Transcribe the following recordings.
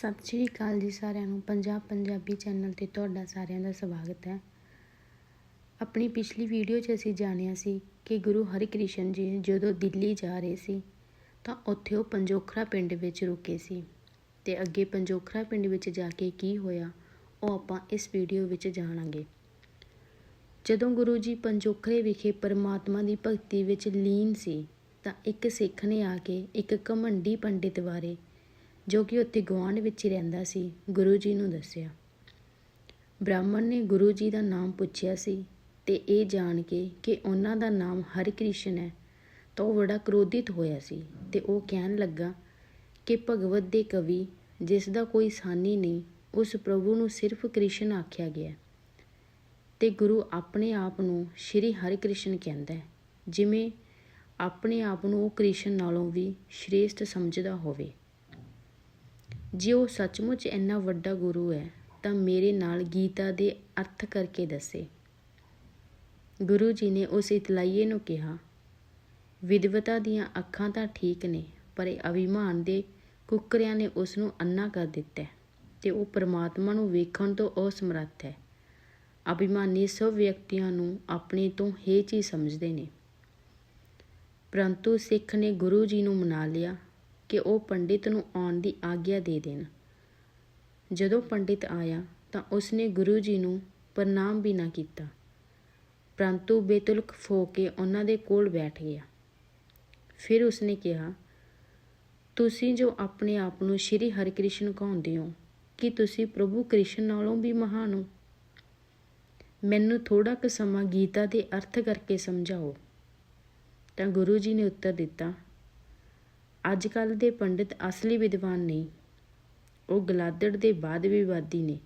ਸਤਿ ਸ਼੍ਰੀ ਅਕਾਲ ਜੀ ਸਾਰਿਆਂ ਨੂੰ। ਪੰਜਾਬ ਪੰਜਾਬੀ ਚੈਨਲ ਤੇ ਤੁਹਾਡਾ ਸਾਰਿਆਂ ਦਾ ਸਵਾਗਤ ਹੈ। ਆਪਣੀ ਪਿਛਲੀ ਵੀਡੀਓ 'ਚ ਅਸੀਂ ਜਾਣਿਆ ਸੀ ਕਿ ਗੁਰੂ ਹਰਿਕ੍ਰਿਸ਼ਨ ਜੀ ਜਦੋਂ ਦਿੱਲੀ ਜਾ ਰਹੇ ਸੀ, ਤਾਂ ਉੱਥੇ ਉਹ ਪੰਜੋਖਰਾ ਪਿੰਡ ਵਿੱਚ ਰੁਕੇ ਸੀ ਤੇ ਅੱਗੇ ਪੰਜੋਖਰਾ ਪਿੰਡ ਵਿੱਚ ਜਾ ਕੇ ਕੀ ਹੋਇਆ, ਉਹ ਆਪਾਂ ਇਸ ਵੀਡੀਓ ਵਿੱਚ ਜਾਣਾਂਗੇ। ਜਦੋਂ ਗੁਰੂ ਜੀ ਪੰਜੋਖਰੇ ਵਿਖੇ ਪਰਮਾਤਮਾ ਦੀ ਭਗਤੀ ਵਿੱਚ ਲੀਨ ਸੀ, ਤਾਂ ਇੱਕ ਸਿੱਖ ਨੇ ਆ ਕੇ ਇੱਕ ਘਮੰਡੀ ਪੰਡਿਤ ਬਾਰੇ ਜੋ ਕਿ ਉੱਥੇ ਗੁਆਂਢ ਵਿੱਚ ਹੀ ਰਹਿੰਦਾ ਸੀ, ਗੁਰੂ ਜੀ ਨੂੰ ਦੱਸਿਆ। ਬ੍ਰਾਹਮਣ ਨੇ ਗੁਰੂ ਜੀ ਦਾ ਨਾਮ ਪੁੱਛਿਆ ਸੀ ਤੇ ਇਹ ਜਾਣ ਕੇ ਕਿ ਉਹਨਾਂ ਦਾ ਨਾਮ ਹਰਿਕ੍ਰਿਸ਼ਨ ਹੈ ਤਾਂ ਉਹ ਬੜਾ ਕ੍ਰੋਧਿਤ ਹੋਇਆ ਸੀ ਤੇ ਉਹ ਕਹਿਣ ਲੱਗਾ ਕਿ ਭਗਵਤ ਦੇ ਕਵੀ ਜਿਸ ਦਾ ਕੋਈ ਸਾਨੀ ਨਹੀਂ, ਉਸ ਪ੍ਰਭੂ ਨੂੰ ਸਿਰਫ ਕ੍ਰਿਸ਼ਨ ਆਖਿਆ ਗਿਆ। ਤੇ ਗੁਰੂ ਆਪਣੇ ਆਪ ਨੂੰ ਸ਼੍ਰੀ ਹਰਿਕ੍ਰਿਸ਼ਨ ਕਹਿੰਦਾ ਹੈ, ਜਿਵੇਂ ਆਪਣੇ ਆਪ ਨੂੰ ਉਹ ਕ੍ਰਿਸ਼ਨ ਨਾਲੋਂ ਵੀ ਸ਼੍ਰੇਸ਼ਟ ਸਮਝਦਾ ਹੋਵੇ। ਜੇ ਉਹ ਸੱਚਮੁੱਚ ਇੰਨਾ ਵੱਡਾ ਗੁਰੂ ਹੈ, ਤਾਂ ਮੇਰੇ ਨਾਲ ਗੀਤਾ ਦੇ ਅਰਥ ਕਰਕੇ ਦੱਸੇ। ਗੁਰੂ ਜੀ ਨੇ ਉਸ ਇਤਲਾਈਏ ਨੂੰ ਕਿਹਾ ਵਿਦਵਤਾ ਦੀਆਂ ਅੱਖਾਂ ਤਾਂ ਠੀਕ ਨੇ, ਪਰ ਇਹ ਅਭਿਮਾਨ ਦੇ ਕੁੱਕਰਿਆਂ ਨੇ ਉਸ ਨੂੰ ਅੰਨਾ ਕਰ ਦਿੱਤਾ ਹੈ ਤੇ ਉਹ ਪਰਮਾਤਮਾ ਨੂੰ ਵੇਖਣ ਤੋਂ ਅਸਮਰੱਥ ਹੈ। ਅਭਿਮਾਨੀ ਸਭ ਵਿਅਕਤੀਆਂ ਨੂੰ ਆਪਣੇ ਤੋਂ ਹੇਚ ਹੀ ਸਮਝਦੇ ਨੇ। ਪਰੰਤੂ ਸਿੱਖ ਨੇ ਗੁਰੂ ਜੀ ਨੂੰ ਮਨਾ ਲਿਆ ਕਿ ਉਹ ਪੰਡਿਤ ਨੂੰ ਆਉਣ ਦੀ ਆਗਿਆ ਦੇ ਦੇਣ। ਜਦੋਂ ਪੰਡਿਤ ਆਇਆ ਤਾਂ ਉਸਨੇ ਗੁਰੂ ਜੀ ਨੂੰ ਪ੍ਰਣਾਮ ਵੀ ਨਾ ਕੀਤਾ। ਪਰੰਤੂ ਬੇਤੁਲਕ ਫੋ ਕੇ ਉਹਨਾਂ ਦੇ ਕੋਲ ਬੈਠ ਗਿਆ। ਫਿਰ ਉਸਨੇ ਕਿਹਾ, ਤੁਸੀਂ ਜੋ ਆਪਣੇ ਆਪ ਨੂੰ ਸ਼੍ਰੀ ਹਰਿਕ੍ਰਿਸ਼ਨ ਕਹਾਉਂਦੇ ਹੋ, ਕਿ ਤੁਸੀਂ ਪ੍ਰਭੂ ਕ੍ਰਿਸ਼ਨ ਨਾਲੋਂ ਵੀ ਮਹਾਨ ਹੋ? ਮੈਨੂੰ ਥੋੜਾ ਕੁ ਸਮਾਂ ਗੀਤਾ ਦੇ ਅਰਥ ਕਰਕੇ ਸਮਝਾਓ। ਤਾਂ ਗੁਰੂ ਜੀ ਨੇ ਉੱਤਰ ਦਿੱਤਾ ਅੱਜ ਕੱਲ ਦੇ ਪੰਡਿਤ ਅਸਲੀ ਵਿਦਵਾਨ ਨਹੀਂ। ਉਹ ਗਲਾਦੜ ਦੇ ਬਾਦ ਵਿਵਾਦੀ ਨੇ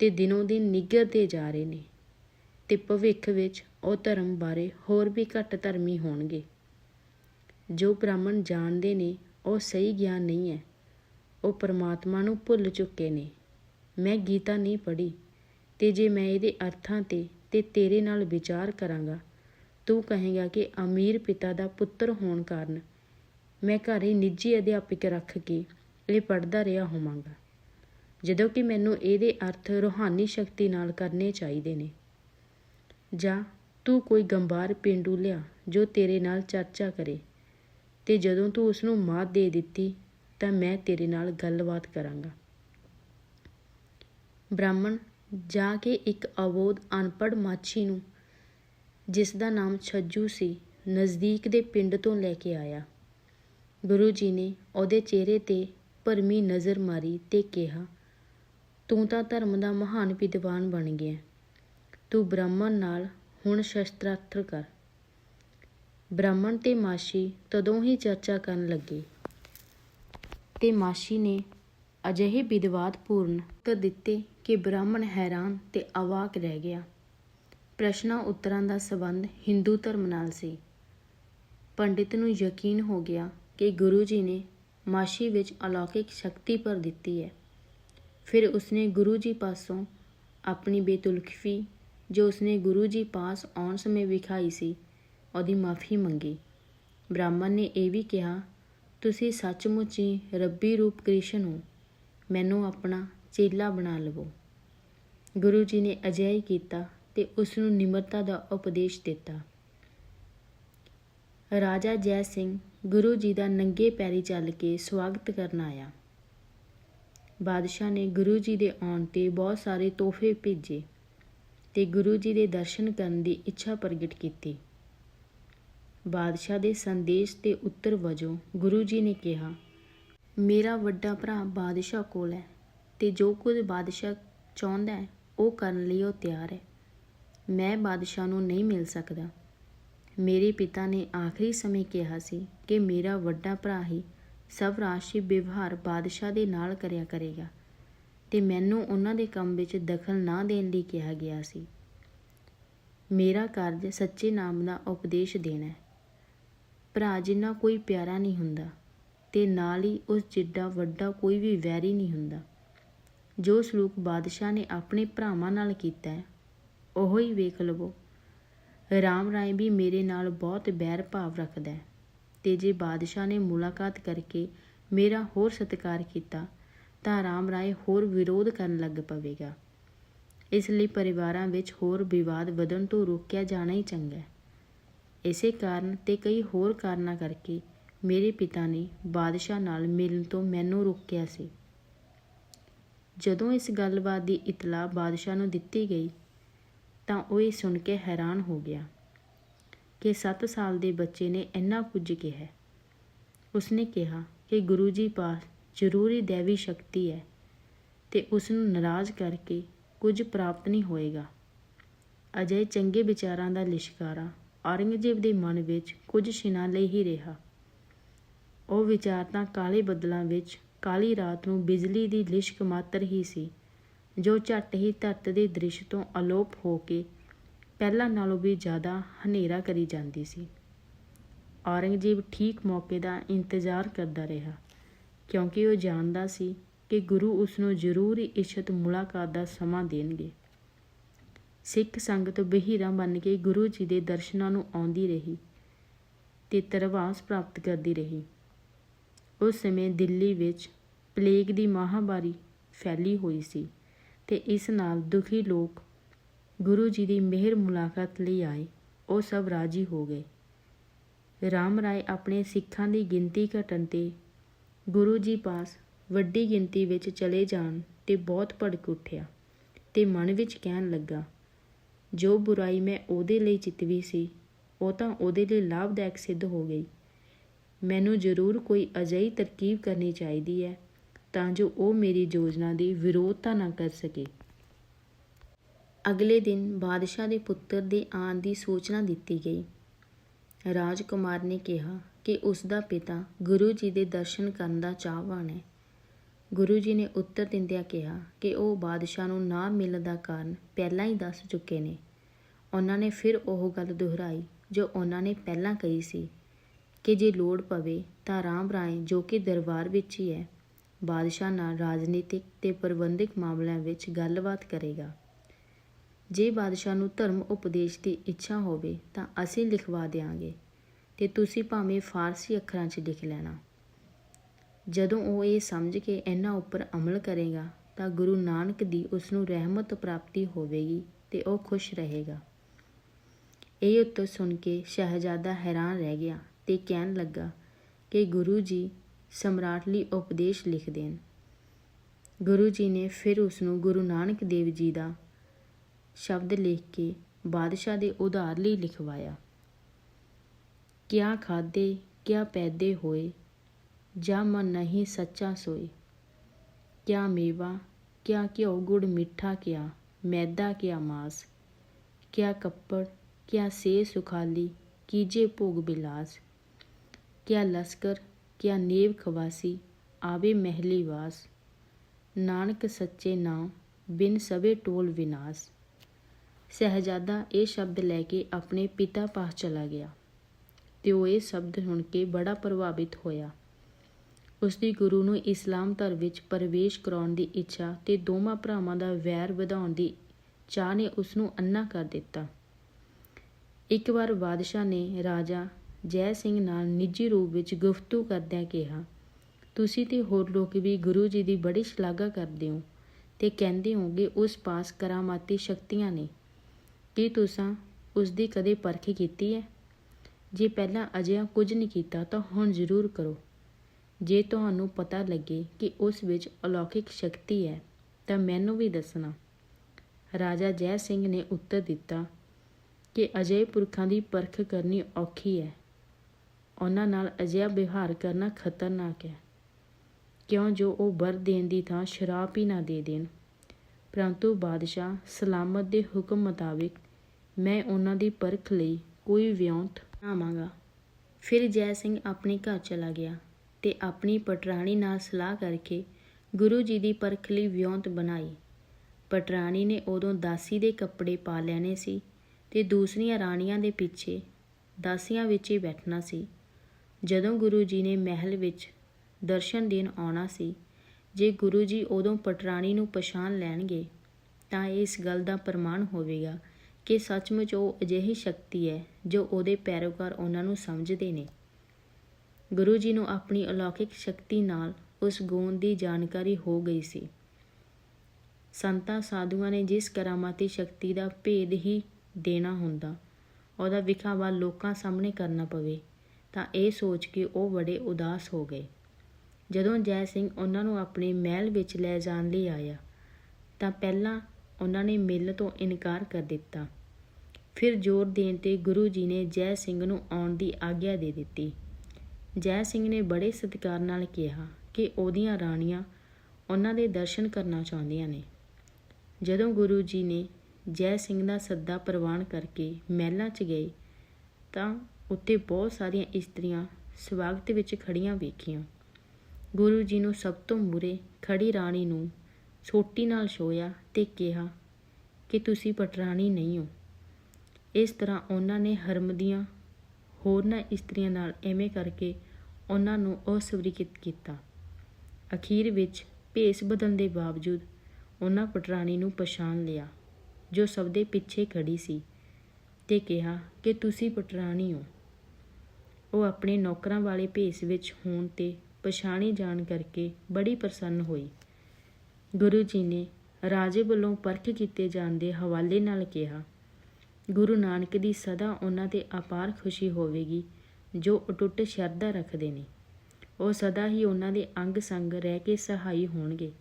ਤੇ ਦਿਨੋਂ ਦਿਨ ਨਿੱਘਰਦੇ ਜਾ ਰਹੇ ਨੇ ਤੇ ਭਵਿੱਖ ਵਿੱਚ ਉਹ ਧਰਮ ਬਾਰੇ ਹੋਰ ਵੀ ਘੱਟ ਧਰਮੀ ਹੋਣਗੇ। ਜੋ ਬ੍ਰਾਹਮਣ ਜਾਣਦੇ ਨੇ, ਉਹ ਸਹੀ ਗਿਆਨ ਨਹੀਂ ਹੈ। ਉਹ ਪਰਮਾਤਮਾ ਨੂੰ ਭੁੱਲ ਚੁੱਕੇ ਨੇ। ਮੈਂ ਗੀਤਾ ਨਹੀਂ ਪੜ੍ਹੀ ਤੇ ਜੇ ਮੈਂ ਇਹਦੇ ਅਰਥਾਂ ਤੇ ਤੇ ਤੇਰੇ ਨਾਲ ਵਿਚਾਰ ਕਰਾਂਗਾ, ਤੂੰ ਕਹੇਗਾ ਕਿ ਅਮੀਰ ਪਿਤਾ ਦਾ ਪੁੱਤਰ ਹੋਣ ਕਾਰਨ ਮੈਂ ਘਰ ਹੀ ਨਿੱਜੀ ਅਧਿਆਪਕ ਰੱਖ ਕੇ ਇਹ ਪੜ੍ਹਦਾ ਰਿਹਾ ਹੋਵਾਂਗਾ। ਜਦੋਂ ਕਿ ਮੈਨੂੰ ਇਹਦੇ ਅਰਥ ਰੂਹਾਨੀ ਸ਼ਕਤੀ ਨਾਲ ਕਰਨੇ ਚਾਹੀਦੇ ਨੇ। ਜਾਂ ਤੂੰ ਕੋਈ ਗੰਭਾਰ ਪਿੰਡੂ ਲਿਆ ਜੋ ਤੇਰੇ ਨਾਲ ਚਰਚਾ ਕਰੇ ਤੇ ਜਦੋਂ ਤੂੰ ਉਸ ਨੂੰ ਮਾਤ ਦੇ ਦਿੱਤੀ ਤਾਂ ਮੈਂ ਤੇਰੇ ਨਾਲ ਗੱਲਬਾਤ ਕਰਾਂਗਾ। ਬ੍ਰਾਹਮਣ ਜਾ ਕੇ ਇੱਕ ਅਬੋਧ ਅਨਪੜ ਮਾਛੀ ਨੂੰ ਜਿਸ ਦਾ ਨਾਮ ਛੱਜੂ ਸੀ, ਨਜ਼ਦੀਕ ਦੇ ਪਿੰਡ ਤੋਂ ਲੈ ਕੇ ਆਇਆ। ਗੁਰੂ ਜੀ ਨੇ ਉਹਦੇ ਚਿਹਰੇ ਤੇ ਭਰਮੀ ਨਜ਼ਰ ਮਾਰੀ ਤੇ ਕਿਹਾ, ਤੂੰ ਤਾਂ ਧਰਮ ਦਾ ਮਹਾਨ ਵਿਦਵਾਨ ਬਣ ਗਿਆ। ਤੂੰ ਬ੍ਰਾਹਮਣ ਨਾਲ ਹੁਣ ਸ਼ਸਤਰਾਸਤਰ ਕਰ। ਬ੍ਰਾਹਮਣ ਤੇ ਮਾਸ਼ੀ ਤਦੋਂ ਹੀ ਚਰਚਾ ਕਰਨ ਲੱਗੇ। ਤੇ ਮਾਸ਼ੀ ਨੇ ਅਜਿਹੇ ਵਿਦਵਾਦਪੂਰਨ ਉੱਤਰ ਦਿੱਤੇ ਕਿ ਬ੍ਰਾਹਮਣ ਹੈਰਾਨ ਤੇ ਅਵਾਕ ਰਹਿ ਗਿਆ। ਪ੍ਰਸ਼ਨਾਂ ਉੱਤਰਾਂ ਦਾ ਸਬੰਧ ਹਿੰਦੂ ਧਰਮ ਨਾਲ ਸੀ। ਪੰਡਿਤ ਨੂੰ ਯਕੀਨ ਹੋ ਗਿਆ ਕਿ ਗੁਰੂ ਜੀ ਨੇ ਮਾਸ਼ੀ ਵਿੱਚ ਅਲੌਕਿਕ ਸ਼ਕਤੀ ਭਰ ਦਿੱਤੀ ਹੈ। ਫਿਰ ਉਸਨੇ ਗੁਰੂ ਜੀ ਪਾਸੋਂ ਆਪਣੀ ਬੇਤੁਲਖੀ, ਜੋ ਉਸਨੇ ਗੁਰੂ ਜੀ ਪਾਸ ਆਉਣ ਸਮੇਂ ਵਿਖਾਈ ਸੀ, ਉਹਦੀ ਮਾਫੀ ਮੰਗੀ। ਬ੍ਰਾਹਮਣ ਨੇ ਇਹ ਵੀ ਕਿਹਾ, ਤੁਸੀਂ ਸੱਚਮੁੱਚ ਹੀ ਰੱਬੀ ਰੂਪ ਕ੍ਰਿਸ਼ਨ ਹੋ। ਮੈਨੂੰ ਆਪਣਾ ਚੇਲਾ ਬਣਾ ਲਵੋ। ਗੁਰੂ ਜੀ ਨੇ ਅਜਿਹਾ ਕੀਤਾ ਤੇ ਉਸ ਨੂੰ ਨਿਮਰਤਾ ਦਾ ਉਪਦੇਸ਼ ਦਿੱਤਾ। ਰਾਜਾ ਜੈ ਸਿੰਘ ਗੁਰੂ ਜੀ ਦਾ ਨੰਗੇ ਪੈਰੀ ਚੱਲ ਕੇ ਸਵਾਗਤ ਕਰਨ ਆਇਆ। ਬਾਦਸ਼ਾਹ ਨੇ ਗੁਰੂ ਜੀ ਦੇ ਆਉਣ ਤੇ ਬਹੁਤ ਸਾਰੇ ਤੋਹਫੇ ਭੇਜੇ ਤੇ ਗੁਰੂ ਜੀ ਦੇ ਦਰਸ਼ਨ ਕਰਨ ਦੀ ਇੱਛਾ ਪ੍ਰਗਟ ਕੀਤੀ। ਬਾਦਸ਼ਾਹ ਦੇ ਸੰਦੇਸ਼ ਤੇ ਉੱਤਰ ਵਜੋਂ ਗੁਰੂ ਜੀ ਨੇ ਕਿਹਾ, ਮੇਰਾ ਵੱਡਾ ਭਰਾ ਬਾਦਸ਼ਾਹ ਕੋਲ ਹੈ ਤੇ ਜੋ ਕੁਝ ਬਾਦਸ਼ਾਹ ਚਾਹੁੰਦਾ ਹੈ ਉਹ ਕਰਨ ਲਈ ਉਹ ਤਿਆਰ ਹੈ। ਮੈਂ ਬਾਦਸ਼ਾਹ ਨੂੰ ਨਹੀਂ ਮਿਲ ਸਕਦਾ। ਮੇਰੇ ਪਿਤਾ ਨੇ ਆਖਰੀ ਸਮੇਂ ਕਿਹਾ ਸੀ ਕਿ ਮੇਰਾ ਵੱਡਾ ਭਰਾ ਹੀ ਸਭ ਰਾਸ਼ੀ ਵਿਵਹਾਰ ਬਾਦਸ਼ਾਹ ਦੇ ਨਾਲ ਕਰਿਆ ਕਰੇਗਾ ਤੇ ਮੈਨੂੰ ਉਹਨਾਂ ਦੇ ਕੰਮ ਵਿੱਚ ਦਖਲ ਨਾ ਦੇਣ ਲਈ ਕਿਹਾ ਗਿਆ ਸੀ। ਮੇਰਾ ਕਾਰਜ ਸੱਚੇ ਨਾਮ ਦਾ ਉਪਦੇਸ਼ ਦੇਣਾ ਹੈ। ਭਰਾ ਜਿੰਨਾ ਕੋਈ ਪਿਆਰਾ ਨਹੀਂ ਹੁੰਦਾ ਤੇ ਨਾਲ ਹੀ ਉਸ ਜਿੱਡਾ ਵੱਡਾ ਕੋਈ ਵੀ ਵੈਰੀ ਨਹੀਂ ਹੁੰਦਾ। ਜੋ ਸਲੂਕ ਬਾਦਸ਼ਾਹ ਨੇ ਆਪਣੇ ਭਰਾਵਾਂ ਨਾਲ ਕੀਤਾ ਹੈ, ਉਹ ਹੀ ਵੇਖ ਲਵੋ ਰਾਮ ਰਾਏ ਵੀ ਮੇਰੇ ਨਾਲ ਬਹੁਤ ਬੈਰ ਭਾਵ ਰੱਖਦਾ ਹੈ ਤੇ ਜੇ ਬਾਦਸ਼ਾਹ ਨੇ ਮੁਲਾਕਾਤ ਕਰਕੇ ਮੇਰਾ ਹੋਰ ਸਤਿਕਾਰ ਕੀਤਾ, ਤਾਂ ਰਾਮ ਰਾਏ ਹੋਰ ਵਿਰੋਧ ਕਰਨ ਲੱਗ ਪਵੇਗਾ। ਇਸ ਲਈ ਪਰਿਵਾਰਾਂ ਵਿੱਚ ਹੋਰ ਵਿਵਾਦ ਵਧਣ ਤੋਂ ਰੋਕਿਆ ਜਾਣਾ ਹੀ ਚੰਗਾ ਹੈ। ਇਸੇ ਕਾਰਨ ਤੇ ਕਈ ਹੋਰ ਕਾਰਨਾਂ ਕਰਕੇ ਮੇਰੇ ਪਿਤਾ ਨੇ ਬਾਦਸ਼ਾਹ ਨਾਲ ਮਿਲਣ ਤੋਂ ਮੈਨੂੰ ਰੋਕਿਆ ਸੀ। ਜਦੋਂ ਇਸ ਗੱਲਬਾਤ ਦੀ ਇਤਲਾਹ ਬਾਦਸ਼ਾਹ ਨੂੰ ਦਿੱਤੀ ਗਈ ਤਾਂ ਉਹ ਇਹ ਸੁਣ ਕੇ ਹੈਰਾਨ ਹੋ ਗਿਆ ਕਿ 7 ਸਾਲ ਦੇ ਬੱਚੇ ਨੇ ਇੰਨਾ ਕੁਝ ਕਿਹਾ। ਉਸਨੇ ਕਿਹਾ ਕਿ ਗੁਰੂ ਜੀ ਪਾਸ ਜ਼ਰੂਰੀ ਦੇਵੀ ਸ਼ਕਤੀ ਹੈ ਤੇ ਉਸ ਨੂੰ ਨਾਰਾਜ਼ ਕਰਕੇ ਕੁਝ ਪ੍ਰਾਪਤ ਨਹੀਂ ਹੋਏਗਾ। ਅਜੇ ਚੰਗੇ ਵਿਚਾਰਾਂ ਦਾ ਲਿਸ਼ਕਾਰਾ ਔਰੰਗਜ਼ੇਬ ਦੇ ਮਨ ਵਿੱਚ ਕੁਝ ਛਿਨਾਂ ਲਈ ਹੀ ਰਿਹਾ। ਉਹ ਵਿਚਾਰ ਤਾਂ ਕਾਲੇ ਬੱਦਲਾਂ ਵਿੱਚ ਕਾਲੀ ਰਾਤ ਨੂੰ ਬਿਜਲੀ ਦੀ ਲਿਸ਼ਕ ਮਾਤਰ ਹੀ ਸੀ। ਜੋ ਝੱਟ ਹੀ ਧਰਤ ਦੇ ਦ੍ਰਿਸ਼ ਤੋਂ ਅਲੋਪ ਹੋ ਕੇ ਪਹਿਲਾਂ ਨਾਲੋਂ ਵੀ ਜ਼ਿਆਦਾ ਹਨੇਰਾ ਕਰੀ ਜਾਂਦੀ ਸੀ। ਔਰੰਗਜ਼ੇਬ ਠੀਕ ਮੌਕੇ ਦਾ ਇੰਤਜ਼ਾਰ ਕਰਦਾ ਰਿਹਾ, ਕਿਉਂਕਿ ਉਹ ਜਾਣਦਾ ਸੀ ਕਿ ਗੁਰੂ ਉਸ ਨੂੰ ਜ਼ਰੂਰ ਹੀ ਇੱਛਤ ਮੁਲਾਕਾਤ ਦਾ ਸਮਾਂ ਦੇਣਗੇ। ਸਿੱਖ ਸੰਗਤ ਬਹੀਰਾ ਬਣ ਕੇ ਗੁਰੂ ਜੀ ਦੇ ਦਰਸ਼ਨਾਂ ਨੂੰ ਆਉਂਦੀ ਰਹੀ ਤੇ ਤਰਵਾਸ ਪ੍ਰਾਪਤ ਕਰਦੀ ਰਹੀ। ਉਸ ਸਮੇਂ ਦਿੱਲੀ ਵਿੱਚ ਪਲੇਗ ਦੀ ਮਹਾਮਾਰੀ ਫੈਲੀ ਹੋਈ ਸੀ। ਤੇ ਇਸ ਨਾਲ ਦੁਖੀ ਲੋਕ ਗੁਰੂ ਜੀ ਦੀ ਮਿਹਰ ਮੁਲਾਕਾਤ ਲਈ ਆਏ। ਉਹ ਸਭ ਰਾਜੀ ਹੋ ਗਏ। ਰਾਮ ਰਾਏ ਆਪਣੇ ਸਿੱਖਾਂ ਦੀ ਗਿਣਤੀ ਘਟਣ ਤੇ ਗੁਰੂ ਜੀ ਪਾਸ ਵੱਡੀ ਗਿਣਤੀ ਵਿੱਚ ਚਲੇ ਜਾਣ ਤੇ ਬਹੁਤ ਭੜਕ ਉੱਠਿਆ ਤੇ ਮਨ ਵਿੱਚ ਕਹਿਣ ਲੱਗਾ, ਜੋ ਬੁਰਾਈ ਮੈਂ ਉਹਦੇ ਲਈ ਚਿਤਵੀ ਸੀ, ਉਹ ਤਾਂ ਉਹਦੇ ਲਈ ਲਾਭਦਾਇਕ ਸਿੱਧ ਹੋ ਗਈ। ਮੈਨੂੰ ਜ਼ਰੂਰ ਕੋਈ ਅਜਿਹੀ ਤਰਕੀਬ ਕਰਨੀ ਚਾਹੀਦੀ ਹੈ ਤਾਂ ਜੋ ਉਹ ਮੇਰੀ ਯੋਜਨਾ ਦੀ ਵਿਰੋਧਤਾ ਨਾ ਕਰ ਸਕੇ। ਅਗਲੇ ਦਿਨ ਬਾਦਸ਼ਾਹ ਦੇ ਪੁੱਤਰ ਦੇ ਆਉਣ ਦੀ ਸੂਚਨਾ ਦਿੱਤੀ ਗਈ। ਰਾਜਕੁਮਾਰ ਨੇ ਕਿਹਾ ਕਿ ਉਸ ਦਾ ਪਿਤਾ ਗੁਰੂ ਜੀ ਦੇ ਦਰਸ਼ਨ ਕਰਨ ਦਾ ਚਾਹਵਾਨ ਹੈ। ਗੁਰੂ ਜੀ ਨੇ ਉੱਤਰ ਦਿੰਦਿਆਂ ਕਿਹਾ ਕਿ ਉਹ ਬਾਦਸ਼ਾਹ ਨੂੰ ਨਾ ਮਿਲਣ ਦਾ ਕਾਰਨ ਪਹਿਲਾਂ ਹੀ ਦੱਸ ਚੁੱਕੇ ਨੇ। ਉਹਨਾਂ ਨੇ ਫਿਰ ਉਹ ਗੱਲ ਦੁਹਰਾਈ ਜੋ ਉਹਨਾਂ ਨੇ ਪਹਿਲਾਂ ਕਹੀ ਸੀ ਕਿ ਜੇ ਲੋੜ ਪਵੇ ਤਾਂ ਰਾਮ ਰਾਏ ਜੋ ਕਿ ਦਰਬਾਰ ਵਿੱਚ ਹੀ ਹੈ ਬਾਦਸ਼ਾਹ ਨਾਲ ਰਾਜਨੀਤਿਕ ਤੇ ਪ੍ਰਬੰਧਿਕ ਮਾਮਲਿਆਂ ਵਿੱਚ ਗੱਲਬਾਤ ਕਰੇਗਾ। ਜੇ ਬਾਦਸ਼ਾਹ ਨੂੰ ਧਰਮ ਉਪਦੇਸ਼ ਦੀ ਇੱਛਾ ਹੋਵੇ ਤਾਂ ਅਸੀਂ ਲਿਖਵਾ ਦੇਵਾਂਗੇ ਤੇ ਤੁਸੀਂ ਭਾਵੇਂ ਫਾਰਸੀ ਅੱਖਰਾਂ 'ਚ ਲਿਖ ਲੈਣਾ। ਜਦੋਂ ਉਹ ਇਹ ਸਮਝ ਕੇ ਇਹਨਾਂ ਉੱਪਰ ਅਮਲ ਕਰੇਗਾ ਤਾਂ ਗੁਰੂ ਨਾਨਕ ਦੀ ਉਸ ਨੂੰ ਰਹਿਮਤ ਪ੍ਰਾਪਤੀ ਹੋਵੇਗੀ ਤੇ ਉਹ ਖੁਸ਼ ਰਹੇਗਾ। ਇਹ ਉੱਤਰ ਸੁਣ ਕੇ ਸ਼ਹਿਜ਼ਾਦਾ ਹੈਰਾਨ ਰਹਿ ਗਿਆ ਤੇ ਕਹਿਣ ਲੱਗਾ ਕਿ ਗੁਰੂ ਜੀ ਸਮਰਾਟ ਲਈ ਉਪਦੇਸ਼ ਲਿਖ ਦੇਣ। ਗੁਰੂ ਜੀ ਨੇ ਫਿਰ ਉਸ ਨੂੰ ਗੁਰੂ ਨਾਨਕ ਦੇਵ ਜੀ ਦਾ ਸ਼ਬਦ ਲਿਖ ਕੇ ਬਾਦਸ਼ਾਹ ਦੇ ਉਧਾਰ ਲਈ ਲਿਖਵਾਇਆ। ਕਿਆ ਖਾਦੇ ਕਿਆ ਪੈਦੇ ਹੋਏ, ਜਾਂ ਮਨ ਨਹੀਂ ਸੱਚਾ ਸੋਏ। ਕਿਆ ਮੇਵਾ, ਕਿਆ ਘਿਓ ਗੁੜ ਮਿੱਠਾ ਕਿਆ, ਮੈਦਾ ਕਿਆ ਮਾਸ, ਕਿਆ ਕੱਪੜ, ਕਿਆ ਸੇ ਸੁਖਾਲੀ ਕੀਜੇ ਭੋਗ ਬਿਲਾਸ, ਕਿਆ ਲਸਕਰ ਕਿਆ ਨੇਵ ਖਵਾਸੀ, ਆਵੇ ਮਹਿਲੀ ਵਾਸ। ਨਾਨਕ ਸੱਚੇ ਨਾਮ ਬਿਨ ਸਵੇ ਟੋਲ ਵਿਨਾਸ਼। ਸਹਿਜਾਦਾ ਇਹ ਸ਼ਬਦ ਲੈ ਕੇ ਆਪਣੇ ਪਿਤਾ ਪਾਸ ਚਲਾ ਗਿਆ। ਤੇ ਉਹ ਇਹ ਸ਼ਬਦ ਸੁਣ ਕੇ ਬੜਾ ਪ੍ਰਭਾਵਿਤ ਹੋਇਆ। ਉਸ ਦੀ ਗੁਰੂ ਨੂੰ ਇਸਲਾਮ ਧਰਮ ਵਿੱਚ ਪ੍ਰਵੇਸ਼ ਕਰਾਉਣ ਦੀ ਇੱਛਾ ਤੇ ਦੋਵਾਂ ਭਰਾਵਾਂ ਦਾ ਵੈਰ ਵਧਾਉਣ ਦੀ ਚਾਹ ਨੇ ਉਸ ਨੂੰ ਅੰਨਾ ਕਰ ਦਿੱਤਾ। ਇੱਕ ਵਾਰ ਬਾਦਸ਼ਾਹ ਨੇ ਰਾਜਾ ਜੈ ਸਿੰਘ ਨਾਲ ਨਿੱਜੀ ਰੂਪ ਵਿੱਚ ਗੁਫਤੂ ਕਰਦਿਆਂ ਕਿਹਾ, ਤੁਸੀਂ ਤੇ ਹੋਰ ਲੋਕ ਵੀ ਗੁਰੂ ਜੀ ਦੀ ਬੜੀ ਸ਼ਲਾਘਾ ਕਰਦੇ ਹੋ ਤੇ ਕਹਿੰਦੇ ਹੋਗੇ ਉਸ ਪਾਸ ਕਰਾਮਾਤੀ ਸ਼ਕਤੀਆਂ ਨੇ। ਕੀ ਤੁਸੀਂ ਉਸ ਦੀ ਕਦੇ ਪਰਖ ਕੀਤੀ ਹੈ? ਜੇ ਪਹਿਲਾਂ ਅਜਿਹਾ ਕੁਝ ਨਹੀਂ ਕੀਤਾ ਤਾਂ ਹੁਣ ਜ਼ਰੂਰ ਕਰੋ। ਜੇ ਤੁਹਾਨੂੰ ਪਤਾ ਲੱਗੇ ਕਿ ਉਸ ਵਿੱਚ ਅਲੌਕਿਕ ਸ਼ਕਤੀ ਹੈ, ਤਾਂ ਮੈਨੂੰ ਵੀ ਦੱਸਣਾ। ਰਾਜਾ ਜੈ ਸਿੰਘ ਨੇ ਉੱਤਰ ਦਿੱਤਾ ਕਿ ਅਜੇ ਪੁਰਖਾਂ ਦੀ ਪਰਖ ਕਰਨੀ ਔਖੀ ਹੈ। ਉਹਨਾਂ ਨਾਲ ਅਜਿਹਾ ਵਿਵਹਾਰ ਕਰਨਾ ਖਤਰਨਾਕ ਹੈ। ਕਿਉਂ ਜੋ ਉਹ ਵਰ ਦੇਣ ਦੀ ਥਾਂ ਸ਼ਰਾਬ ਹੀ ਨਾ ਦੇ ਦੇਣ। ਪਰੰਤੂ ਬਾਦਸ਼ਾਹ ਸਲਾਮਤ ਦੇ ਹੁਕਮ ਮੁਤਾਬਿਕ ਮੈਂ ਉਹਨਾਂ ਦੀ ਪਰਖ ਲਈ ਕੋਈ ਵਿਉਂਤ ਆਵਾਂਗਾ। ਫਿਰ ਜੈ ਸਿੰਘ ਆਪਣੇ ਘਰ ਚਲਾ ਗਿਆ ਤੇ ਆਪਣੀ ਪਟਰਾਣੀ ਨਾਲ ਸਲਾਹ ਕਰਕੇ ਗੁਰੂ ਜੀ ਦੀ ਪਰਖ ਲਈ ਵਿਉਂਤ ਬਣਾਈ। ਪਟਰਾਣੀ ਨੇ ਉਦੋਂ ਦਾਸੀ ਦੇ ਕੱਪੜੇ ਪਾ ਲੈਣੇ ਸੀ ਤੇ ਦੂਸਰੀਆਂ ਰਾਣੀਆਂ ਦੇ ਪਿੱਛੇ ਦਾਸੀਆਂ ਵਿੱਚ ਹੀ ਬੈਠਣਾ ਸੀ। ਜਦੋਂ ਗੁਰੂ ਜੀ ਨੇ ਮਹਿਲ ਵਿੱਚ ਦਰਸ਼ਨ ਦੇਣ ਆਉਣਾ ਸੀ, ਜੇ ਗੁਰੂ ਜੀ ਉਦੋਂ ਪਟਰਾਣੀ ਨੂੰ ਪਛਾਣ ਲੈਣਗੇ, ਤਾਂ ਇਸ ਗੱਲ ਦਾ ਪ੍ਰਮਾਣ ਹੋਵੇਗਾ ਕਿ ਸੱਚਮੁੱਚ ਉਹ ਅਜਿਹੀ ਸ਼ਕਤੀ ਹੈ ਜੋ ਉਹਦੇ ਪੈਰੋਕਾਰ ਉਹਨਾਂ ਨੂੰ ਸਮਝਦੇ ਨੇ। ਗੁਰੂ ਜੀ ਨੂੰ ਆਪਣੀ ਅਲੌਕਿਕ ਸ਼ਕਤੀ ਨਾਲ ਉਸ ਗੂੰਦ ਦੀ ਜਾਣਕਾਰੀ ਹੋ ਗਈ ਸੀ। ਸੰਤਾਂ, ਸਾਧੂਆਂ ਨੇ ਜਿਸ ਕਰਾਮਾਤੀ ਸ਼ਕਤੀ ਦਾ ਭੇਦ ਹੀ ਦੇਣਾ ਹੁੰਦਾ, ਉਹਦਾ ਵਿਖਾਵਾ ਲੋਕਾਂ ਸਾਹਮਣੇ ਕਰਨਾ ਪਵੇ। ਤਾਂ ਇਹ ਸੋਚ ਕੇ ਉਹ ਬੜੇ ਉਦਾਸ ਹੋ ਗਏ। ਜਦੋਂ ਜੈ ਸਿੰਘ ਉਹਨਾਂ ਨੂੰ ਆਪਣੇ ਮਹਿਲ ਵਿੱਚ ਲੈ ਜਾਣ ਲਈ ਆਇਆ, ਤਾਂ ਪਹਿਲਾਂ ਉਹਨਾਂ ਨੇ ਮਿਲ ਤੋਂ ਇਨਕਾਰ ਕਰ ਦਿੱਤਾ। ਫਿਰ ਜ਼ੋਰ ਦੇਣ ਤੇ ਗੁਰੂ ਜੀ ਨੇ ਜੈ ਸਿੰਘ ਨੂੰ ਆਉਣ ਦੀ ਆਗਿਆ ਦੇ ਦਿੱਤੀ। ਜੈ ਸਿੰਘ ਨੇ ਬੜੇ ਸਤਿਕਾਰ ਨਾਲ ਕਿਹਾ ਕਿ ਉਹਦੀਆਂ ਰਾਣੀਆਂ ਉਹਨਾਂ ਦੇ ਦਰਸ਼ਨ ਕਰਨਾ ਚਾਹੁੰਦੀਆਂ ਨੇ। ਜਦੋਂ ਗੁਰੂ ਜੀ ਨੇ ਜੈ ਸਿੰਘ ਦਾ ਸੱਦਾ ਪ੍ਰਵਾਨ ਕਰਕੇ ਮਹਿਲਾਂ 'ਚ ਗਏ, ਤਾਂ ਉੱਤੇ ਬਹੁਤ ਸਾਰੀਆਂ ਇਸਤਰੀਆਂ ਸਵਾਗਤ ਵਿੱਚ ਖੜੀਆਂ ਵੇਖੀਆਂ। ਗੁਰੂ ਜੀ ਨੂੰ ਸਭ ਤੋਂ ਮੂਰੇ ਖੜੀ ਰਾਣੀ ਨੂੰ ਛੋਟੀ ਨਾਲ ਛੋਇਆ ਤੇ ਕਿਹਾ, ਕਿ ਤੁਸੀਂ ਪਟਰਾਣੀ ਨਹੀਂ ਹੋ। ਇਸ ਤਰ੍ਹਾਂ ਉਹਨਾਂ ਨੇ ਹਰਮ ਦੀਆਂ ਹੋਰਨਾਂ ਇਸਤਰੀਆਂ ਨਾਲ ਐਵੇਂ ਕਰਕੇ ਉਹਨਾਂ ਨੂੰ ਅਸਵੀਕ੍ਰਿਤ ਕੀਤਾ। ਅਖੀਰ ਵਿੱਚ ਭੇਸ ਬਦਲਣ ਦੇ ਬਾਵਜੂਦ ਉਹਨਾਂ ਪਟਰਾਣੀ ਨੂੰ ਪਛਾਣ ਲਿਆ, ਜੋ ਸਭ ਦੇ ਪਿੱਛੇ ਖੜੀ ਸੀ ਤੇ ਕਿਹਾ, ਕਿ ਤੁਸੀਂ ਪਟਰਾਣੀ ਹੋ। ਉਹ ਆਪਣੇ ਨੌਕਰਾਂ ਵਾਲੇ ਭੇਸ ਵਿੱਚ ਹੋਣ ਤੇ ਪਛਾਣੇ ਜਾਣ ਕਰਕੇ ਬੜੀ ਪ੍ਰਸੰਨ ਹੋਈ। ਗੁਰੂ ਜੀ ਨੇ ਰਾਜੇ ਵੱਲੋਂ ਪਰਖ ਕੀਤੇ ਜਾਣ ਦੇ ਹਵਾਲੇ ਨਾਲ ਕਿਹਾ, ਗੁਰੂ ਨਾਨਕ ਦੀ ਸਦਾ ਉਹਨਾਂ ਤੇ ਅਪਾਰ ਖੁਸ਼ੀ ਹੋਵੇਗੀ ਜੋ ਅਟੁੱਟ ਸ਼ਰਧਾ ਰੱਖਦੇ ਨੇ। ਉਹ ਸਦਾ ਹੀ ਉਹਨਾਂ ਦੇ ਅੰਗ ਸੰਗ ਰਹਿ ਕੇ ਸਹਾਈ ਹੋਣਗੇ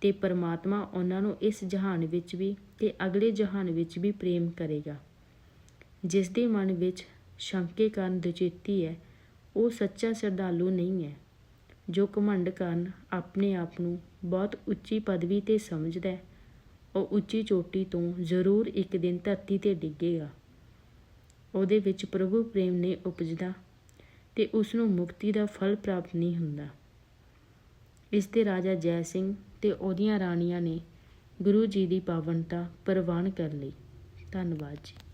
ਤੇ ਪਰਮਾਤਮਾ ਉਹਨਾਂ ਨੂੰ ਇਸ ਜਹਾਨ ਵਿੱਚ ਵੀ ਤੇ ਅਗਲੇ ਜਹਾਨ ਵਿੱਚ ਵੀ ਪ੍ਰੇਮ ਕਰੇਗਾ। ਜਿਸ ਦੇ ਮਨ ਵਿੱਚ ਸ਼ੰਕੇ ਕਰਨ ਦਚੇਤੀ ਹੈ ਉਹ ਸੱਚਾ ਸ਼ਰਧਾਲੂ ਨਹੀਂ ਹੈ ਜੋ ਘਮੰਡ ਕਰਨ ਆਪਣੇ ਆਪ ਨੂੰ ਬਹੁਤ ਉੱਚੀ ਪਦਵੀ ਤੇ ਸਮਝਦਾ ਹੈ ਉਹ ਉੱਚੀ ਚੋਟੀ ਤੋਂ ਜ਼ਰੂਰ ਇੱਕ ਦਿਨ ਧਰਤੀ ਤੇ ਡਿੱਗੇਗਾ। ਉਹਦੇ ਵਿੱਚ ਪ੍ਰਭੂ ਪ੍ਰੇਮ ਨੇ ਉਪਜਦਾ ਤੇ ਉਸ ਨੂੰ ਮੁਕਤੀ ਦਾ ਫਲ ਪ੍ਰਾਪਤ ਨਹੀਂ ਹੁੰਦਾ। ਇਸ ਤੇ ਰਾਜਾ ਜੈ ਸਿੰਘ ਤੇ ਉਹਦੀਆਂ ਰਾਣੀਆਂ ਨੇ ਗੁਰੂ ਜੀ ਦੀ ਪਾਵਨਤਾ ਪ੍ਰਵਾਨ ਕਰ ਲਈ। ਧੰਨਵਾਦ ਜੀ।